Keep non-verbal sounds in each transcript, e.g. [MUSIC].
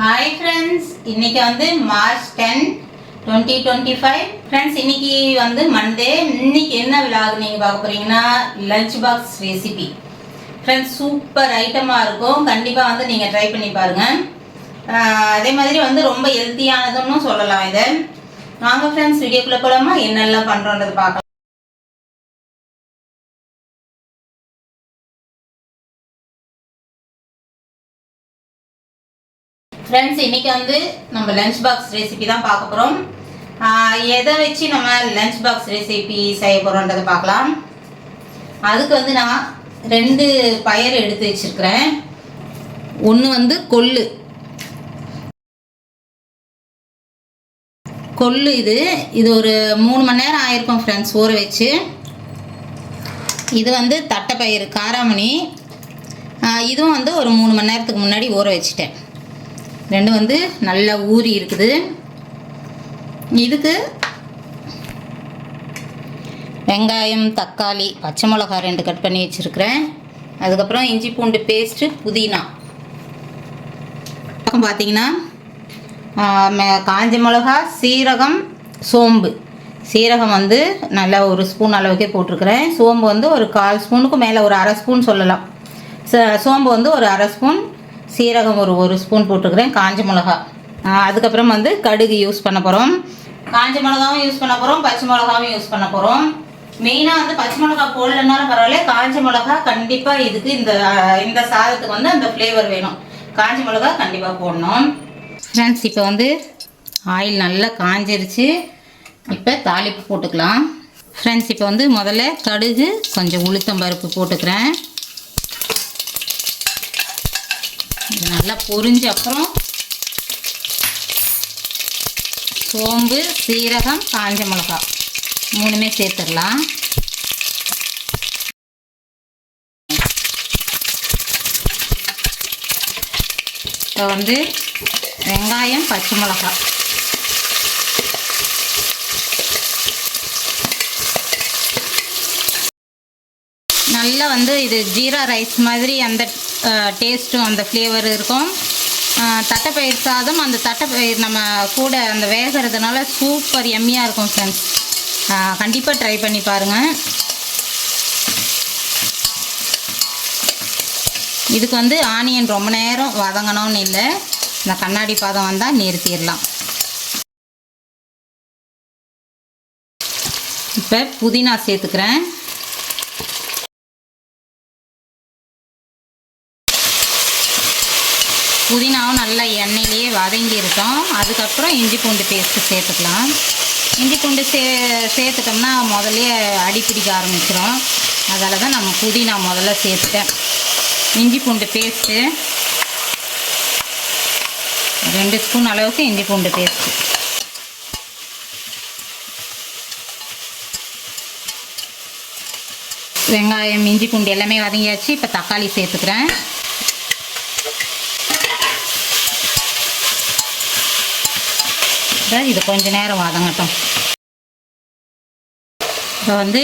Hi friends இன்னைக்கு வந்து March ten twenty twenty five friends இன்னைக்கு வந்து மண்டே இன்னைக்கு என்ன விழாகு நீங்கள் பார்க்க போறீங்கன்னா lunch box recipe friends super ஐட்டமாக இருக்கும். கண்டிப்பாக வந்து நீங்கள் ட்ரை பண்ணி பாருங்க. அதே மாதிரி வந்து ரொம்ப ஹெல்த்தியானதுன்னு சொல்லலாம் இதை. வாங்க ஃப்ரெண்ட்ஸ் வீடியோக்குள்ளே போலாமா? என்னெல்லாம் பண்ணுறோன்றது பார்க்கலாம். ஃப்ரெண்ட்ஸ் இன்னைக்கு வந்து நம்ம லஞ்ச் பாக்ஸ் ரெசிபி தான் பார்க்க போகிறோம் எதை வச்சு நம்ம லஞ்ச் பாக்ஸ் ரெசிபி செய்ய போகிறோன்றதை பார்க்கலாம். அதுக்கு வந்து நான் ரெண்டு பயிர் எடுத்து வச்சிருக்கிறேன். ஒன்று வந்து கொள்ளு. கொள்ளு இது. இது ஒரு மூணு மணி நேரம் ஆயிருக்கும் ஃப்ரெண்ட்ஸ் ஊற வச்சு. இது வந்து தட்டைப்பயிறு காராமணி. இதுவும் வந்து ஒரு மூணு மணி நேரத்துக்கு முன்னாடி ஊற வச்சுட்டேன். ரெண்டும் வந்து நல்லா ஊறி இருக்குது. இதுக்கு வெங்காயம் தக்காளி பச்சை மிளகா ரெண்டு கட் பண்ணி வச்சுருக்கிறேன். அதுக்கப்புறம் இஞ்சி பூண்டு பேஸ்ட்டு புதினா. பக்கம் பார்த்தீங்கன்னா மெ- காஞ்ச மிளகா சீரகம் சோம்பு. சீரகம் வந்து நல்லா ஒரு ஸ்பூன் அளவுக்கே போட்டிருக்கிறேன். சோம்பு வந்து ஒரு கால் ஸ்பூனுக்கு மேலே ஒரு அரை ஸ்பூன் சொல்லலாம். சோம்பு வந்து ஒரு அரை ஸ்பூன் சீரகம் ஒரு ஒரு ஸ்பூன் போட்டுக்கிறேன் காஞ்ச மிளகா. அதுக்கப்புறம் வந்து கடுகு யூஸ் பண்ண போகிறோம் காஞ்ச மிளகாவும் யூஸ் பண்ண போகிறோம் பச்சை மிளகாவும் யூஸ் பண்ண போகிறோம் மெயினாக வந்து பச்சை மிளகா போடலனாலும் பரவாயில்ல. காஞ்ச மிளகா கண்டிப்பாக இதுக்கு இந்த இந்த சாதத்துக்கு வந்து அந்த ஃப்ளேவர் வேணும். காஞ்ச மிளகா கண்டிப்பாக போடணும். ஃப்ரெண்ட்ஸ் இப்போ வந்து ஆயில் நல்லா காஞ்சிருச்சு. இப்போ தாளிப்பு போட்டுக்கலாம். ஃப்ரெண்ட்ஸ் இப்போ வந்து முதல்ல கடுகு கொஞ்சம் உளுத்தம் பருப்பு போட்டுக்கிறேன். இது நல்லா பொரிஞ்ச அப்புறம் சோம்பு சீரகம் காஞ்ச மிளகாய் மூணுமே சேர்த்துடலாம். இப்போ வந்து வெங்காயம் பச்சை மிளகாய் நல்லா வந்து இது ஜீரா ரைஸ் மாதிரி அந்த டேஸ்ட்டும் அந்த ஃப்ளேவர் இருக்கும். தட்டைப்பயிர் சாதம் அந்த தட்டைப்பயிர் நம்ம கூட அந்த வேகிறதுனால சூப்பர் எம்மியாக இருக்கும் ஃப்ரெண்ட்ஸ் கண்டிப்பாக ட்ரை பண்ணி பாருங்கள் இதுக்கு வந்து ஆனியன் ரொம்ப நேரம் வதங்கணும்னு இல்லை. இந்த கண்ணாடி பாதம் வந்தால் நிறுத்திடலாம். இப்போ புதினா சேர்த்துக்கிறேன். புதினாவும் நல்லா எண்ணெயிலேயே வதங்கி இருக்கும் அதுக்கப்புறம் இஞ்சி பூண்டு பேஸ்ட்டு சேர்த்துக்கலாம். இஞ்சி பூண்டு சே சேர்த்துட்டோம்னா முதல்ல அடி பிடிக்க ஆரம்பிச்சிடும் அதால் தான் நம்ம புதினா முதல்ல சேர்த்துட்டேன். இஞ்சி பூண்டு பேஸ்ட்டு ரெண்டு ஸ்பூன் அளவுக்கு இஞ்சி பூண்டு பேஸ்ட்டு வெங்காயம் இஞ்சி பூண்டு எல்லாமே வதங்கியாச்சு. இப்போ தக்காளி சேர்த்துக்கிறேன். அதாவது இது கொஞ்ச நேரம் வதங்கட்டும். இப்போ வந்து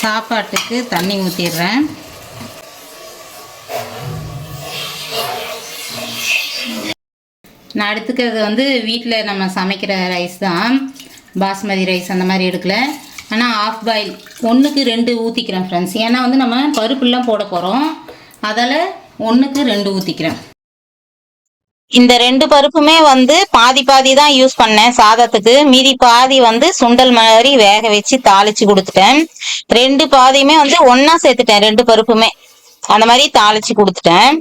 சாப்பாட்டுக்கு தண்ணி ஊற்றிடுறேன் நான் எடுத்துக்கிறது வந்து வீட்டில் நம்ம சமைக்கிற ரைஸ் தான். பாஸ்மதி ரைஸ் அந்த மாதிரி எடுக்கல. ஆனால் ஆஃப் பாயில் ஒன்றுக்கு ரெண்டு ஊற்றிக்கிறேன் ஃப்ரெண்ட்ஸ் ஏன்னா வந்து நம்ம பருப்புலாம் போட போகிறோம் அதால் ஒன்றுக்கு ரெண்டு ஊற்றிக்கிறேன் இந்த ரெண்டு பருப்புமே வந்து பாதி பாதி தான் யூஸ் பண்ணேன் சாதத்துக்கு. மீதி பாதி வந்து சுண்டல் மாதிரி வேக வச்சு தாளிச்சு கொடுத்துட்டேன். ரெண்டு பாதியுமே வந்து ஒன்னா சேர்த்துட்டேன் ரெண்டு பருப்புமே. அந்த மாதிரி தாளிச்சு கொடுத்துட்டேன்.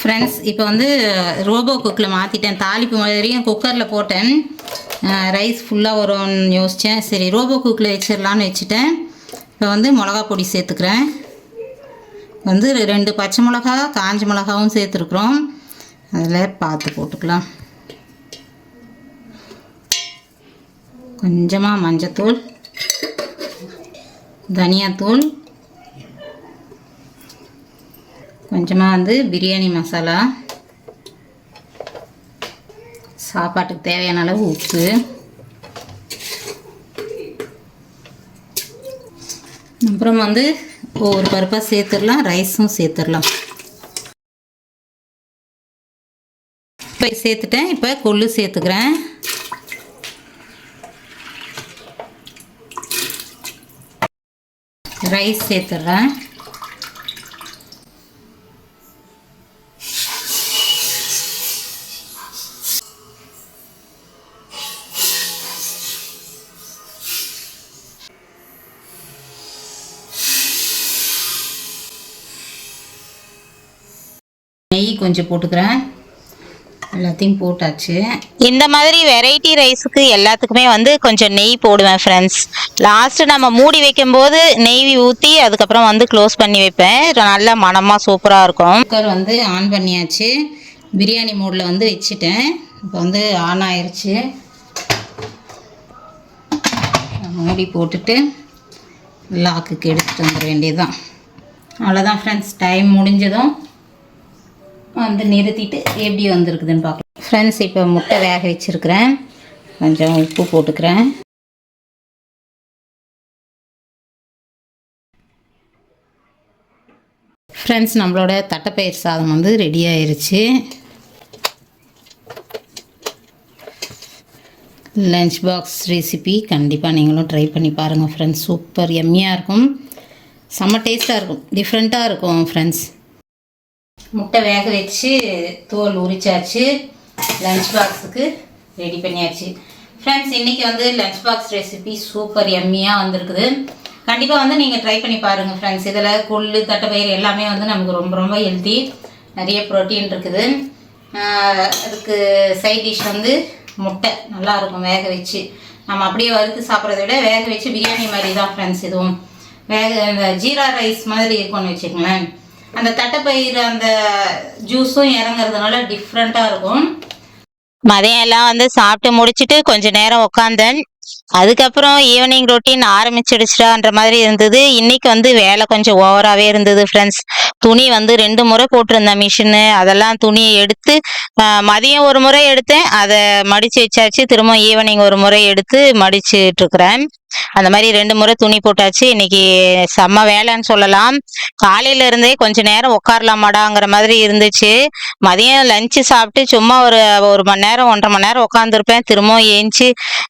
ஃப்ரெண்ட்ஸ் இப்போ வந்து ரோபோ குக்கில் மாற்றிட்டேன் தாளிப்பு மாதிரியும் குக்கரில் போட்டேன். ரைஸ் ஃபுல்லாக வரும்னு யோசித்தேன் சரி ரோபோ குக்கில் வச்சிடலான்னு வச்சுட்டேன். இப்போ வந்து மிளகா பொடி சேர்த்துக்கிறேன். வந்து ரெண்டு பச்சை மிளகா காஞ்ச மிளகாவும் சேர்த்துருக்குறோம். அதில் பார்த்து போட்டுக்கலாம். கொஞ்சமாக மஞ்சத்தூள் தனியாத்தூள் கொஞ்சமாக வந்து பிரியாணி மசாலா சாப்பாட்டுக்கு தேவையான அளவு உப்பு அப்புறம் வந்து ஒவ்வொரு பருப்பாக சேர்த்துடலாம் ரைஸும் சேர்த்துடலாம். இப்போ சேர்த்துட்டேன். இப்போ கொள்ளு சேர்த்துக்கிறேன். ரைஸ் சேர்த்துட்றேன் நெய் கொஞ்சம் போட்டுக்கிறேன். எல்லாத்தையும் போட்டாச்சு. இந்த மாதிரி வெரைட்டி ரைஸுக்கு எல்லாத்துக்குமே வந்து கொஞ்சம் நெய் போடுவேன் ஃப்ரெண்ட்ஸ் லாஸ்ட்டு நம்ம மூடி வைக்கும்போது நெய் ஊற்றி அதுக்கப்புறம் வந்து க்ளோஸ் பண்ணி வைப்பேன். நல்ல மணமாக சூப்பராக இருக்கும். குக்கர் வந்து ஆன் பண்ணியாச்சு. பிரியாணி மோடில் வந்து வச்சுட்டேன். இப்போ வந்து ஆன் ஆயிருச்சு. மூடி போட்டுட்டு லாக்குக்கு எடுத்துகிட்டு வந்துட வேண்டியதுதான். அவ்வளோதான் ஃப்ரெண்ட்ஸ் டைம் முடிஞ்சதும் வந்து நிறுத்திட்டு எப்படி வந்திருக்குதுன்னு பார்க்கலாம். ஃப்ரெண்ட்ஸ் இப்போ முட்டை வேக வச்சுருக்கிறேன். கொஞ்சம் உப்பு போட்டுக்கிறேன். ஃப்ரெண்ட்ஸ் நம்மளோட தட்டைப்பயிர் சாதம் வந்து ரெடி ஆயிருச்சு. லஞ்ச் பாக்ஸ் ரெசிபி கண்டிப்பாக நீங்களும் ட்ரை பண்ணி பாருங்கள் ஃப்ரெண்ட்ஸ் சூப்பர் எம்மியாக இருக்கும். செம்ம டேஸ்ட்டாக இருக்கும். டிஃப்ரெண்ட்டாக இருக்கும் ஃப்ரெண்ட்ஸ் முட்டை வேக வச்சு தோல் உரிச்சாச்சு. லஞ்ச் பாக்ஸுக்கு ரெடி பண்ணியாச்சு. ஃப்ரெண்ட்ஸ் இன்றைக்கி வந்து லஞ்ச் பாக்ஸ் ரெசிபி சூப்பர் எம்மியாக வந்திருக்குது. கண்டிப்பாக வந்து நீங்கள் ட்ரை பண்ணி பாருங்கள் ஃப்ரெண்ட்ஸ் இதில் கொள்ளு தட்டைப்பயிறு எல்லாமே வந்து நமக்கு ரொம்ப ரொம்ப ஹெல்த்தி நிறைய ப்ரோட்டீன் இருக்குது. அதுக்கு சைட் டிஷ் வந்து முட்டை. நல்லாயிருக்கும் வேக வச்சு. நம்ம அப்படியே வறுத்து சாப்பிட்றத விட வேக வச்சு பிரியாணி மாதிரி தான் ஃப்ரெண்ட்ஸ் இதுவும். வேக இந்த ஜீரா ரைஸ் மாதிரி இருக்கும்னு வச்சுக்கோங்களேன். அந்த தட்டைப்பயிர் அந்த ஜூஸும் இறங்குறதுனால டிஃப்ரெண்ட்டாக இருக்கும். மதியம் எல்லாம் வந்து சாப்பிட்டு முடிச்சுட்டு கொஞ்ச நேரம் உட்காந்தேன் அதுக்கப்புறம் ஈவினிங் ரொட்டீன் ஆரம்பிச்சிடுச்சுடான்ற மாதிரி இருந்தது. இன்னைக்கு வந்து வேலை கொஞ்சம் ஓவராகவே இருந்தது ஃப்ரெண்ட்ஸ் துணி வந்து ரெண்டு முறை போட்டிருந்தேன் மிஷினு அதெல்லாம் துணியை எடுத்து மதியம் ஒரு முறை எடுத்தேன். அதை மடித்து வச்சாச்சு. திரும்ப ஈவினிங் ஒரு முறை எடுத்து மடிச்சுட்டு இருக்கிறேன். அந்த மாதிரி ரெண்டு முறை துணி போட்டாச்சு. இன்னைக்கு செம்ம வேலைன்னு சொல்லலாம். காலையில இருந்தே கொஞ்ச நேரம் உட்காரலாமாடாங்கிற மாதிரி இருந்துச்சு. மதியம் லஞ்சு சாப்பிட்டு சும்மா ஒரு ஒரு மணி நேரம் ஒன்றரை மணி நேரம் உட்காந்துருப்பேன் திரும்பவும் ஏஞ்சி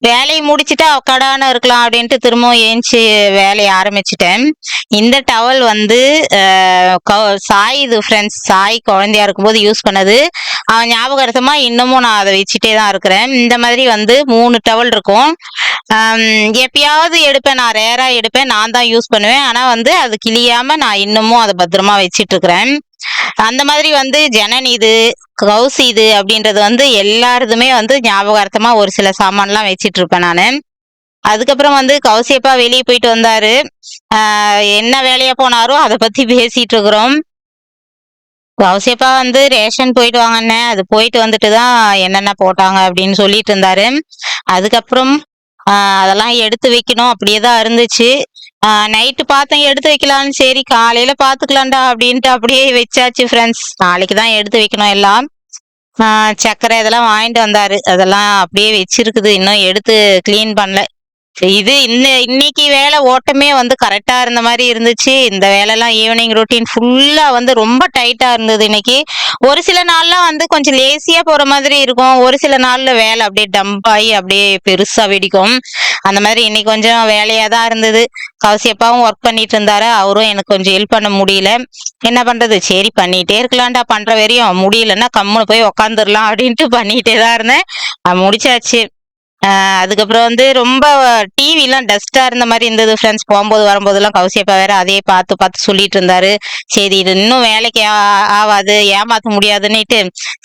வேலையை முடிச்சுட்டா உட்காடான இருக்கலாம் அப்படின்ட்டு திரும்பவும் ஏஞ்சி வேலையை ஆரம்பிச்சிட்டேன். இந்த டவல் வந்து சாய் இது ஃப்ரெண்ட்ஸ் சாய் குழந்தையா இருக்கும்போது யூஸ் பண்ணது. அவன் ஞாபகார்த்தமா இன்னமும் நான் அதை வச்சுட்டே தான் இருக்கிறேன். இந்த மாதிரி வந்து மூணு டவல் இருக்கும். எப்பயாவது எடுப்பேன். நான் ரேரா எடுப்பேன். நான் தான் யூஸ் பண்ணுவேன். ஆனா வந்து அது கிளியாம நான் இன்னமும் அதை பத்திரமா வச்சிட்டு இருக்கிறேன் அந்த மாதிரி வந்து ஜனன் இது கவுஸ் இது அப்படின்றது வந்து எல்லாருதுமே வந்து ஞாபகார்த்தமா ஒரு சில சாமான்லாம் வச்சிட்டு இருப்பேன் நான். அதுக்கப்புறம் வந்து கௌசியப்பா வெளியே போயிட்டு வந்தாரு. என்ன வேலையா போனாரோ அதை பத்தி பேசிட்டு இருக்கிறோம் கௌசியப்பா வந்து ரேஷன் போயிட்டு வாங்கண்ணே அது போயிட்டு வந்துட்டு தான் என்னென்ன போட்டாங்க அப்படின்னு சொல்லிட்டு இருந்தாரு. அதுக்கப்புறம் அதெல்லாம் எடுத்து வைக்கணும். அப்படியே தான் இருந்துச்சு. நைட்டு பார்த்தேன் எடுத்து வைக்கலாம்னு. சரி காலையில பாத்துக்கலாம்டா அப்படின்ட்டு அப்படியே வச்சாச்சு ஃப்ரெண்ட்ஸ் நாளைக்கு தான் எடுத்து வைக்கணும் எல்லாம். சக்கரை சர்க்கரை இதெல்லாம் வாங்கிட்டு வந்தாரு. அதெல்லாம் அப்படியே வச்சிருக்குது. இன்னும் எடுத்து க்ளீன் பண்ணல. இது இந்த இன்னைக்கு வேலை ஓட்டமே வந்து கரெக்டா இருந்த மாதிரி இருந்துச்சு. இந்த வேலைலாம் ஈவினிங் ரொட்டீன் ஃபுல்லா வந்து ரொம்ப டைட்டா இருந்தது இன்னைக்கு. ஒரு சில நாள்லாம் வந்து கொஞ்சம் லேசியா போற மாதிரி இருக்கும். ஒரு சில நாள்ல வேலை அப்படியே டம்ப் ஆகி அப்படியே பெருசா வெடிக்கும். அந்த மாதிரி இன்னைக்கு கொஞ்சம் வேலையா தான் இருந்தது. கவசியப்பாவும் ஒர்க் பண்ணிட்டு இருந்தாரு. அவரும் எனக்கு கொஞ்சம் ஹெல்ப் பண்ண முடியல. என்ன பண்றது? சரி பண்ணிட்டே இருக்கலாம்டா. பண்ற வரையும் முடியலன்னா கம்முன்னு போய் உக்காந்துடலாம் அப்படின்ட்டு பண்ணிட்டே தான் இருந்தேன். அது முடிச்சாச்சு. அதுக்கப்புறம் வந்து ரொம்ப டிவிலாம் டஸ்ட்டாக இருந்த மாதிரி இருந்தது ஃப்ரெண்ட்ஸ் போகும்போது வரும்போதெல்லாம் கௌசியப்பா வேற அதே பார்த்து பார்த்து சொல்லிட்டு இருந்தாரு. சரி இது இன்னும் வேலைக்கு ஆகாது ஏமாற்ற ஏமாத்த முடியாதுன்னுட்டு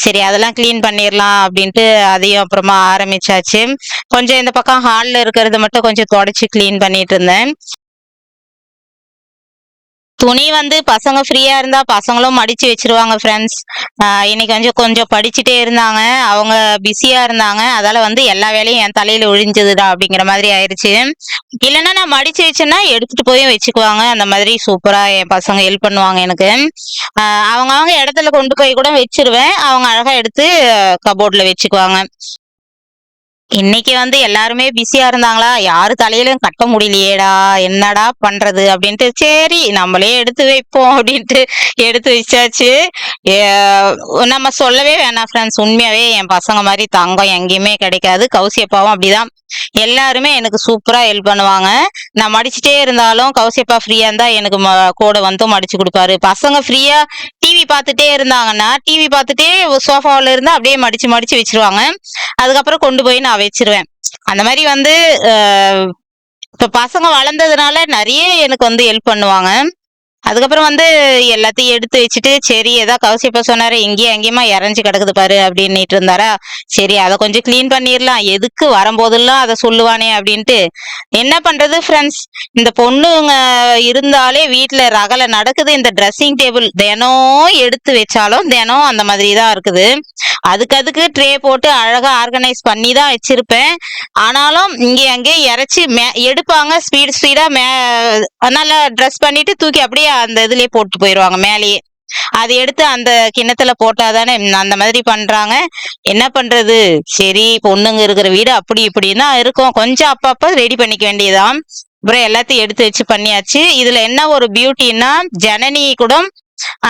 சரி அதெல்லாம் க்ளீன் பண்ணிடலாம் அப்படின்ட்டு அதையும் அப்புறமா ஆரம்பிச்சாச்சு. கொஞ்சம் இந்த பக்கம் ஹாலில் இருக்கிறத மட்டும் கொஞ்சம் தொடச்சி க்ளீன் பண்ணிட்டு இருந்தேன். துணி வந்து பசங்க ஃப்ரீயா இருந்தா பசங்களும் மடிச்சு வச்சிருவாங்க ஃப்ரெண்ட்ஸ் இன்னைக்கு வந்து கொஞ்சம் படிச்சுட்டே இருந்தாங்க. அவங்க பிஸியா இருந்தாங்க. அதால வந்து எல்லா வேலையும் என் தலையில ஒழிஞ்சதுடா அப்படிங்கிற மாதிரி ஆயிருச்சு. இல்லைன்னா நான் மடிச்சு வச்சேன்னா எடுத்துட்டு போய் வச்சுக்குவாங்க. அந்த மாதிரி சூப்பரா என் பசங்க ஹெல்ப் பண்ணுவாங்க எனக்கு. அவங்க அவங்க இடத்துல கொண்டு போய் கூட வச்சிருவேன். அவங்க அழகா எடுத்து கபோர்ட்ல வச்சுக்குவாங்க. இன்னைக்கு வந்து எல்லாருமே பிஸியா இருந்தாங்களா? யாரு தலையிலும் கட்ட முடியலையேடா என்னடா பண்றது அப்படின்ட்டு சரி நம்மளே எடுத்து வைப்போம் அப்படின்ட்டு எடுத்து வச்சாச்சு. நம்ம சொல்லவே வேணாம் ஃப்ரெண்ட்ஸ் உண்மையாவே என் பசங்க மாதிரி தங்கம் எங்கேயுமே கிடைக்காது. கௌசியப்பாவும் அப்படிதான். எல்லாருமே எனக்கு சூப்பரா ஹெல்ப் பண்ணுவாங்க. நான் மடிச்சுட்டே இருந்தாலும் கௌசியப்பா ஃப்ரீயா இருந்தா எனக்கு ம- கூட வந்து மடிச்சு கொடுப்பாரு. பசங்க ஃப்ரீயா டிவி பார்த்துட்டே இருந்தாங்கன்னா டிவி பார்த்துட்டே சோஃபாவில் இருந்தா அப்படியே மடிச்சு மடிச்சு வச்சிருவாங்க. அதுக்கப்புறம் கொண்டு போய் நான் வச்சிருவேன். அந்த மாதிரி வந்து இப்போ பசங்க வளர்ந்ததுனால நிறைய எனக்கு வந்து ஹெல்ப் பண்ணுவாங்க. அதுக்கப்புறம் வந்து எல்லாத்தையும் எடுத்து வச்சுட்டு சரி ஏதோ கௌசிப்பா சொன்னாரு இங்கேயும் அங்கேயுமா இறஞ்சி கிடக்குது பாரு அப்படின்னுட்டு இருந்தாரா? சரி அதை கொஞ்சம் க்ளீன் பண்ணிடலாம் எதுக்கு வரும்போதெல்லாம் அதை சொல்லுவானே அப்படின்ட்டு. என்ன பண்றது ஃப்ரெண்ட்ஸ் இந்த பொண்ணுங்க இருந்தாலே வீட்டில் ரகலை நடக்குது. இந்த ட்ரெஸ்ஸிங் டேபிள் தினம் எடுத்து வச்சாலும் தினம் அந்த மாதிரி தான் இருக்குது. அதுக்கு அதுக்கு ட்ரே போட்டு அழகா ஆர்கனைஸ் பண்ணி தான் வச்சிருப்பேன். ஆனாலும் இங்கே அங்கே இறச்சி மே எடுப்பாங்க. ஸ்பீட் ஸ்பீடா மே நல்லா ட்ரெஸ் பண்ணிட்டு தூக்கி அப்படியே அந்த இதுலயே போட்டு போயிடுவாங்க மேலேயே. அது எடுத்து அந்த கிண்ணத்துல போட்டாதானே அந்த மாதிரி பண்றாங்க. என்ன பண்றது? சரி பொண்ணுங்க இருக்கிற வீடு அப்படி இப்படின்னு தான் இருக்கும். கொஞ்சம் அப்பப்ப ரெடி பண்ணிக்க வேண்டியதான் அப்புறம் எல்லாத்தையும் எடுத்து வச்சு பண்ணியாச்சு. இதுல என்ன ஒரு பியூட்டின்னா ஜனனி கூட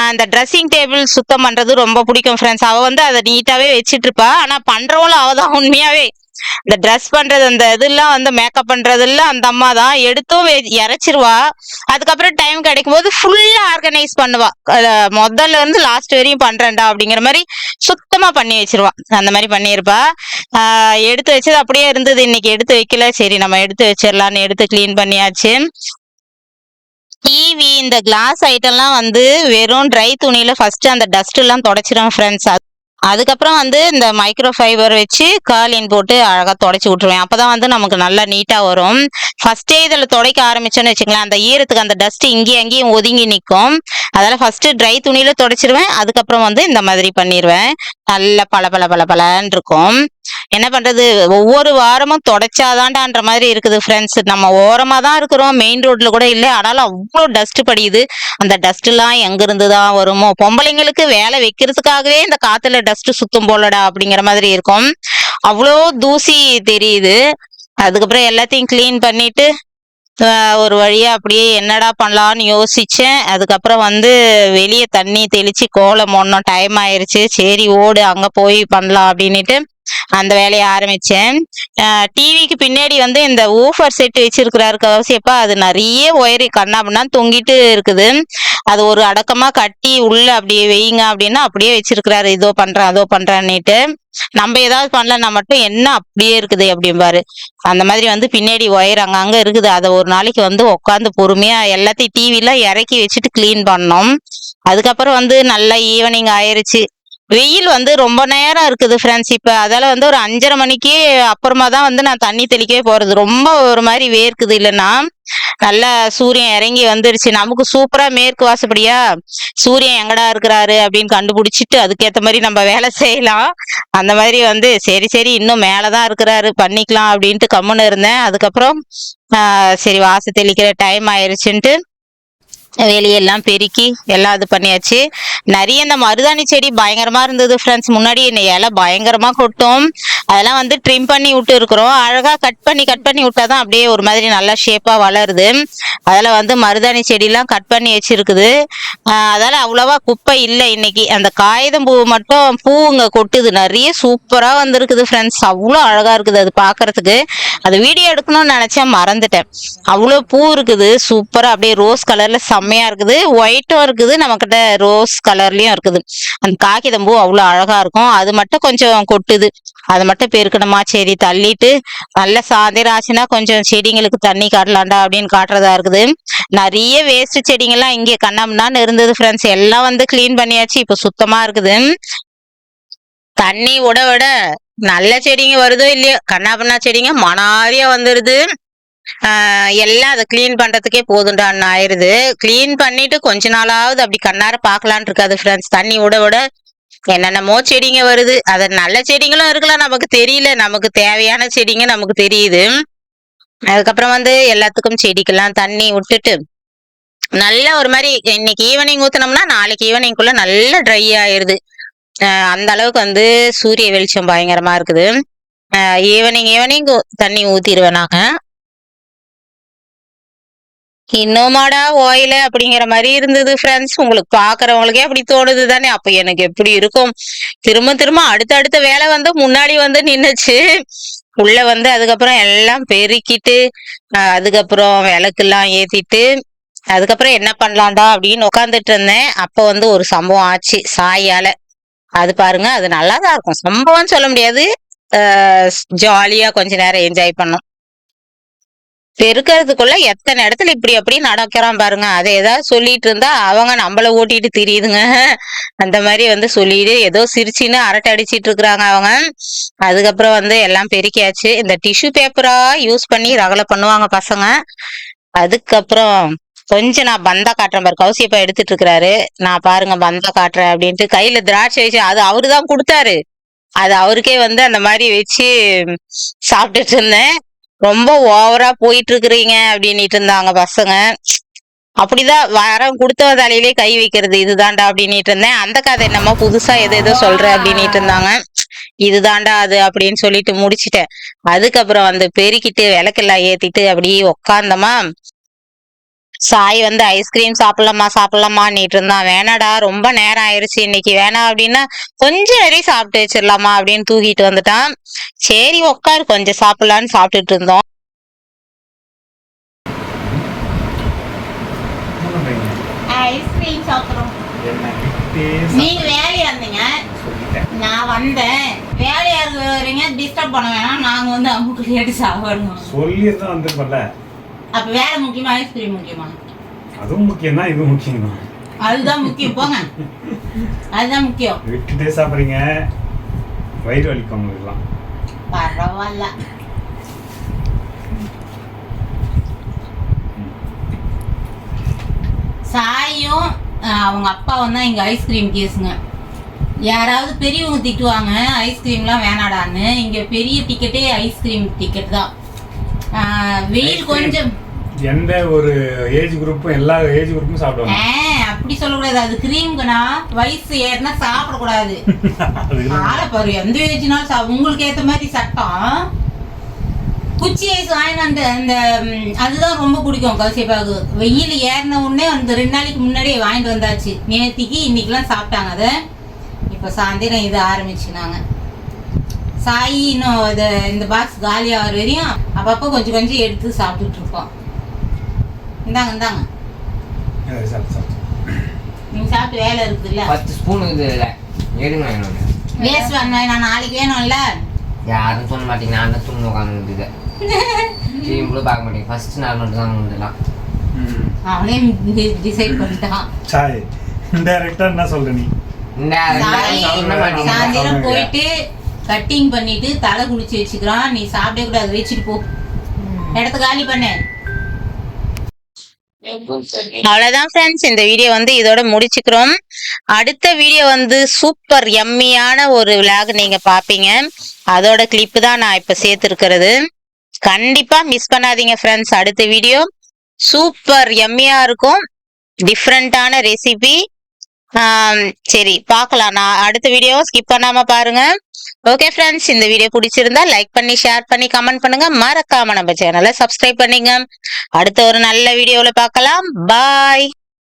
அந்த ட்ரெஸ்ஸிங் டேபிள் சுத்தம் பண்றது ரொம்ப பிடிக்கும் ஃப்ரெண்ட்ஸ் அவ வந்து அதை நீட்டாவே வச்சிட்டு இருப்பா. ஆனா பண்றவளும் அவதான் உண்மையாவே. இந்த ட்ரெஸ் பண்றது அந்த இதெல்லாம் வந்து மேக்கப் பண்றதெல்லாம் அந்த அம்மா தான் எடுத்தும் இறைச்சிருவா. அதுக்கப்புறம் டைம் கிடைக்கும் போது ஃபுல்லா ஆர்கனைஸ் பண்ணுவா. முதல்ல இருந்து லாஸ்ட் வரையும் பண்றேன்டா அப்படிங்கிற மாதிரி சுத்தமா பண்ணி வச்சிருவா. அந்த மாதிரி பண்ணியிருப்பா. ஆஹ் எடுத்து வச்சது அப்படியே இருந்தது. இன்னைக்கு எடுத்து வைக்கல. சரி நம்ம எடுத்து வச்சிடலான்னு எடுத்து கிளீன் பண்ணியாச்சு. டிவி இந்த கிளாஸ் ஐட்டம்லாம் வந்து வெறும் ட்ரை துணியில ஃபர்ஸ்ட் அந்த டஸ்ட் எல்லாம் தொடச்சிடும் ஃப்ரெண்ட்ஸ் அதுக்கப்புறம் வந்து இந்த மைக்ரோ ஃபைபர் வச்சு காலின் போட்டு அழகாக தொடச்சி விட்டுருவேன். அப்பதான் வந்து நமக்கு நல்லா நீட்டாக வரும். ஃபஸ்ட்டே இதில் துடைக்க ஆரம்பிச்சோன்னு வச்சுக்கலாம் அந்த ஈரத்துக்கு அந்த டஸ்ட்டு இங்கேயும் அங்கேயும் ஒதுங்கி நிற்கும் அதெல்லாம் ஃபஸ்ட்டு ட்ரை துணியில் தொடச்சிருவேன். அதுக்கப்புறம் வந்து இந்த மாதிரி பண்ணிடுவேன் நல்ல பல பல பல பலன்னு இருக்கும். என்ன பண்றது? ஒவ்வொரு வாரமும் தொடச்சாதான்டான்ற மாதிரி இருக்குது ஃப்ரெண்ட்ஸ் நம்ம ஓரமா தான் இருக்கிறோம் மெயின் ரோட்ல கூட இல்லை. ஆனாலும் அவ்வளோ டஸ்ட் படியுது. அந்த டஸ்ட் எல்லாம் எங்கிருந்து தான் வருமோ? பொம்பளைங்களுக்கு வேலை வைக்கிறதுக்காகவே இந்த காத்துல டஸ்ட் சுத்தும் போலடா அப்படிங்கிற மாதிரி இருக்கும். அவ்வளோ தூசி தெரியுது. அதுக்கப்புறம் எல்லாத்தையும் கிளீன் பண்ணிட்டு ஒரு வழியா அப்படியே என்னடா பண்ணலாம்னு யோசிச்சேன். அதுக்கப்புறம் வந்து வெளியே தண்ணி தெளிச்சு கோலம் ஒன்றும் டைம் ஆயிருச்சு. சரி ஓடு அங்க போய் பண்ணலாம் அப்படின்னுட்டு அந்த வேலையை ஆரம்பிச்சேன். டிவிக்கு பின்னாடி வந்து இந்த ஊஃபர் செட் வச்சிருக்கிறாரு கவசியப்பா அது நிறைய ஒயர் கண்ணாபின்னா தொங்கிட்டு இருக்குது. அது ஒரு அடக்கமா கட்டி உள்ள அப்படியே வைங்க அப்படின்னா அப்படியே வச்சிருக்கிறாரு. இதோ பண்றேன் அதோ பண்றேன்னுட்டு. நம்ம ஏதாவது பண்ணலன்னா மட்டும் என்ன அப்படியே இருக்குது அப்படிம்பாரு. அந்த மாதிரி வந்து பின்னாடி ஒயர் அங்கங்க இருக்குது. அதை ஒரு நாளைக்கு வந்து உட்காந்து பொறுமையா எல்லாத்தையும் டிவிலாம் இறக்கி வச்சுட்டு கிளீன் பண்ணோம். அதுக்கப்புறம் வந்து நல்லா ஈவினிங் ஆயிருச்சு. வெயில் வந்து ரொம்ப நேரம் இருக்குது ஃப்ரெண்ட்ஸ் இப்போ அதால் வந்து ஒரு அஞ்சரை மணிக்கு அப்புறமா தான் வந்து நான் தண்ணி தெளிக்கவே போகிறது ரொம்ப ஒரு மாதிரி வேர்க்குது இல்லைன்னா நல்லா சூரியன் இறங்கி வந்துருச்சு. நமக்கு சூப்பராக மேற்கு வாசப்படியா சூரியன் எங்கடா இருக்கிறாரு அப்படின்னு கண்டுபிடிச்சிட்டு அதுக்கேற்ற மாதிரி நம்ம வேலை செய்யலாம். அந்த மாதிரி வந்து சரி சரி இன்னும் மேலே தான் இருக்கிறாரு பண்ணிக்கலாம் அப்படின்ட்டு கம்முன்னு இருந்தேன். அதுக்கப்புறம் சரி வாச தெளிக்கிற டைம் ஆயிடுச்சுன்ட்டு வேலையெல்லாம் பெருக்கி எல்லாம் இது பண்ணியாச்சு. நிறைய இந்த மருதாணி செடி பயங்கரமா இருந்தது ஃப்ரெண்ட்ஸ் முன்னாடி இந்த இலை பயங்கரமா கொட்டும். அதெல்லாம் வந்து ட்ரிம் பண்ணி விட்டு இருக்கிறோம். அழகாக கட் பண்ணி கட் பண்ணி விட்டாதான் அப்படியே ஒரு மாதிரி நல்லா ஷேப்பாக வளருது. அதில் வந்து மருதாணி செடிலாம் கட் பண்ணி வச்சுருக்குது. அதால் அதால குப்பை இல்லை இன்னைக்கு. அந்த காகிதம் பூ மட்டும் பூவுங்க கொட்டுது. நிறைய சூப்பராக வந்திருக்குது ஃப்ரெண்ட்ஸ் அவ்வளோ அழகாக இருக்குது அது பார்க்குறதுக்கு அது வீடியோ எடுக்கணும்னு நினச்சேன் மறந்துட்டேன். அவ்வளோ பூ இருக்குது. சூப்பராக அப்படியே ரோஸ் கலரில் செம்மையாக இருக்குது. ஒயிட்டும் இருக்குது. நம்மக்கிட்ட ரோஸ் கலர்லேயும் இருக்குது. அந்த காகிதம் பூ அவ்வளோ அழகாக இருக்கும். அது மட்டும் கொஞ்சம் கொட்டுது. அது மட்டும் பெருக்கணுமா சரி தள்ளிட்டு நல்ல சாயந்தரம் ஆச்சுன்னா கொஞ்சம் செடிங்களுக்கு தண்ணி காட்டலாம்டா அப்படின்னு காட்டுறதா இருக்குது. நிறைய வேஸ்ட் செடிங்கெல்லாம் இங்கே கண்ணம்னான்னு இருந்தது ஃப்ரெண்ட்ஸ் எல்லாம் வந்து கிளீன் பண்ணியாச்சு இப்போ சுத்தமா இருக்குது. தண்ணி விட விட நல்ல செடிங்க வருதோ இல்லையோ கண்ணாபண்ணா செடிங்க மனாரியா வந்துருது. எல்லாம் அதை க்ளீன் பண்றதுக்கே போதுண்டான்னு ஆயிடுது கிளீன் பண்ணிட்டு கொஞ்ச நாளாவது அப்படி கண்ணார பார்க்கலான்னு இருக்காது ஃப்ரெண்ட்ஸ் தண்ணி விட விட என்னென்னமோ செடிங்க வருது. அது நல்ல செடிங்களும் இருக்கலாம். நமக்கு தெரியல. நமக்கு தேவையான செடிங்க நமக்கு தெரியுது. அதுக்கப்புறம் வந்து எல்லாத்துக்கும் செடிக்கெல்லாம் தண்ணி விட்டுட்டு நல்ல ஒரு மாதிரி இன்னைக்கு ஈவினிங் ஊத்தினோம்னா நாளைக்கு ஈவினிங்குள்ள நல்லா ட்ரை ஆயிருது. அந்த அளவுக்கு வந்து சூரிய வெளிச்சம் பயங்கரமா இருக்குது. ஈவினிங் ஈவினிங் தண்ணி ஊத்திடுவேன் நாங்க. இன்னுமாடா ஓயில அப்படிங்கிற மாதிரி இருந்தது ஃப்ரெண்ட்ஸ் உங்களுக்கு பாக்குறவங்களுக்கே அப்படி தோணுது தானே. அப்ப எனக்கு எப்படி இருக்கும்? திரும்ப திரும்ப அடுத்தடுத்த வேலை வந்து முன்னாடி வந்து நின்னுச்சு. உள்ள வந்து அதுக்கப்புறம் எல்லாம் பெருக்கிட்டு அதுக்கப்புறம் விளக்கெல்லாம் ஏத்திட்டு அதுக்கப்புறம் என்ன பண்ணலாம்டா அப்படின்னு உட்காந்துட்டு இருந்தேன். அப்ப வந்து ஒரு சம்பவம் ஆச்சு சாயால. அது பாருங்க அது நல்லா தான் இருக்கும். சம்பவம் சொல்ல முடியாது. ஜாலியா கொஞ்ச நேரம் என்ஜாய் பண்ணோம். பெருக்கிறதுக்குள்ள எத்தனை இடத்துல இப்படி அப்படி நடக்கிறான் பாருங்க. அதை ஏதாவது சொல்லிட்டு இருந்தா அவங்க நம்மள ஓட்டிட்டு திரியுதுங்க. அந்த மாதிரி வந்து சொல்லிட்டு ஏதோ சிரிச்சின்னு அரட்டை அடிச்சிட்டு இருக்கிறாங்க அவங்க. அதுக்கப்புறம் வந்து எல்லாம் பெருக்கியாச்சு. இந்த டிஷ்யூ பேப்பரா யூஸ் பண்ணி ரகலை பண்ணுவாங்க பசங்க. அதுக்கப்புறம் கொஞ்சம் நான் பந்தா காட்டுறேன் பாரு. கௌசியப்பா எடுத்துட்டு இருக்கிறாரு. நான் பாருங்க பந்தா காட்டுறேன் அப்படின்ட்டு கையில திராட்சை வச்சு அது அவரு தான் கொடுத்தாரு. அது அவருக்கே வந்து அந்த மாதிரி வச்சு சாப்பிட்டுட்டு இருந்தேன். ரொம்ப ஓவரா போயிட்டு இருக்கிறீங்க அப்படின்னுட்டு இருந்தாங்க பசங்க. அப்படிதான் வரம் கொடுத்த தலையிலே கை வைக்கிறது இதுதான்டா அப்படின்னுட்டு இருந்தேன் அந்த கதை என்னமா புதுசா எது எதோ சொல்ற அப்படின்னுட்டு இருந்தாங்க இதுதான்டா அது அப்படின்னு சொல்லிட்டு முடிச்சிட்டேன். அதுக்கப்புறம் அந்த பெருக்கிட்டு விளக்கெல்லாம் ஏத்திட்டு அப்படியே உக்காந்தமா சாய் வந்து ஐஸ்கிரீம் சாப்பிடலாமா சாப்பிடலாமான்னுட்டு இருந்தான் வேணாடா ரொம்ப நேரம் ஆயிருச்சு இன்னைக்கு. வேணாம் அப்படின்னா கொஞ்சம் வரையும் சாப்பிட்டு வச்சிடலாமா அப்படின்னு தூக்கிட்டு வந்துட்டான். சரி உட்காரு கொஞ்சம் சாப்பிடலான்னு சாப்பிட்டுட்டு இருந்தோம்? ஐஸ்கிரீம் சாப்பிட்றோம். நீங்க வேலையா இருந்தீங்க? நான் வந்தேன். வேலையா இருக்கிறீங்க டிஸ்டர்ப் பண்ண வேணாம். நாங்க வந்து அம்முக்கு லேட்டு சாப்பிடணும். சொல்லியிருந்தா வந்திருப்பல அப்ப வேலை முக்கியமா ஐஸ்கிரீம் முக்கியமா? அதுவும் முக்கியம் தான் இதுவும் முக்கியம் தான் அதுதான் முக்கியம். போங்க. அதுதான் முக்கியம். விட்டுட்டே சாப்பிட்றீங்க. வயிறு வலிக்கும் உங்களுக்குலாம் பரவாயில்ல. சாயும் அவங்க அப்பாவும் தான் இங்க ஐஸ்கிரீம் கேஸுங்க. யாராவது பெரியவங்க திட்டுவாங்க ஐஸ்கிரீம்லாம் வேணாடான்னு. இங்க பெரிய டிக்கெட்டே ஐஸ்கிரீம் டிக்கெட் தான். வெயில். கொஞ்சம் எந்த ஒரு ஏஜ் குரூப்பும் எல்லா ஏஜ் குரூப்பும் சாப்பிடுவாங்க. அப்படி சொல்லக்கூடாது. அது கிரீம்க்குனா வயசு ஏறினா சாப்பிடக்கூடாது. ஆளை பாரு எந்த ஏஜ்னாலும் உங்களுக்கு ஏத்த மாதிரி சட்டம். குச்சி ஐஸ் வாங்கினாண்டு அந்த அதுதான் ரொம்ப பிடிக்கும் கௌசியப்பாவுக்கு வெயில் ஏறின உடனே அந்த ரெண்டு நாளைக்கு முன்னாடியே வாங்கிட்டு வந்தாச்சு. நேத்திக்கு இன்னைக்கெல்லாம் சாப்பிட்டாங்க அதை. இப்போ சாயந்தரம் இது ஆரம்பிச்சுனாங்க. சாய் இன்னும் இது இந்த பாக்ஸ் காலி ஆகிற வரையும் அப்பப்போ கொஞ்சம் கொஞ்சம் எடுத்து சாப்பிட்டுட்டு இருக்கோம் இந்தாங்க இந்தாங்க. அது சாப்பிட்டு சாப்பிட்டு நீங்க சாப்பிட்டு வேலை இருக்குதுல்ல? பத்து ஸ்பூன் இது இல்லை எடுங்க என்னோட வேஸ்ட் பண்ண நான் நாளைக்கு வேணும்ல? யாரும் சொல்ல மாட்டீங்க நான் தான் துணி உட்காந்து இதை டிவி கூட பார்க்க மாட்டேங்க ஃபர்ஸ்ட் நாள் மட்டும் தான் இதெல்லாம். அவனே [LAUGHS] டிசைட் பண்ணிட்டான். சாய் இன்டைரக்டா என்ன சொல்ற நீ? சாயந்தரம் போயிட்டு கட்டிங் பண்ணிட்டு தலை குளிச்சு வச்சுக்கிறான். நீ சாப்பிடவே கூடாது வச்சுட்டு போ. இடத்த காலி பண்ணு. அவ்வளவுதான் ஃப்ரெண்ட்ஸ் இந்த வீடியோ வந்து இதோட முடிச்சுக்கிறோம். அடுத்த வீடியோ வந்து சூப்பர் எம்மியான ஒரு விளாக் நீங்க பாப்பீங்க. அதோட கிளிப் தான் நான் இப்ப சேர்த்திருக்கிறது. கண்டிப்பா மிஸ் பண்ணாதீங்க ஃப்ரெண்ட்ஸ் அடுத்த வீடியோ சூப்பர் எம்மியா இருக்கும். டிஃப்ரெண்டான ரெசிபி சரி பார்க்கலாம். நான் அடுத்த வீடியோ ஸ்கிப் பண்ணாம பாருங்க. ஓகே ஃப்ரெண்ட்ஸ் இந்த வீடியோ பிடிச்சிருந்தா லைக் பண்ணி ஷேர் பண்ணி கமெண்ட் பண்ணுங்க. மறக்காம நம்ம சேனலை சப்ஸ்கிரைப் பண்ணிங்க. அடுத்த ஒரு நல்ல வீடியோல பார்க்கலாம். பாய்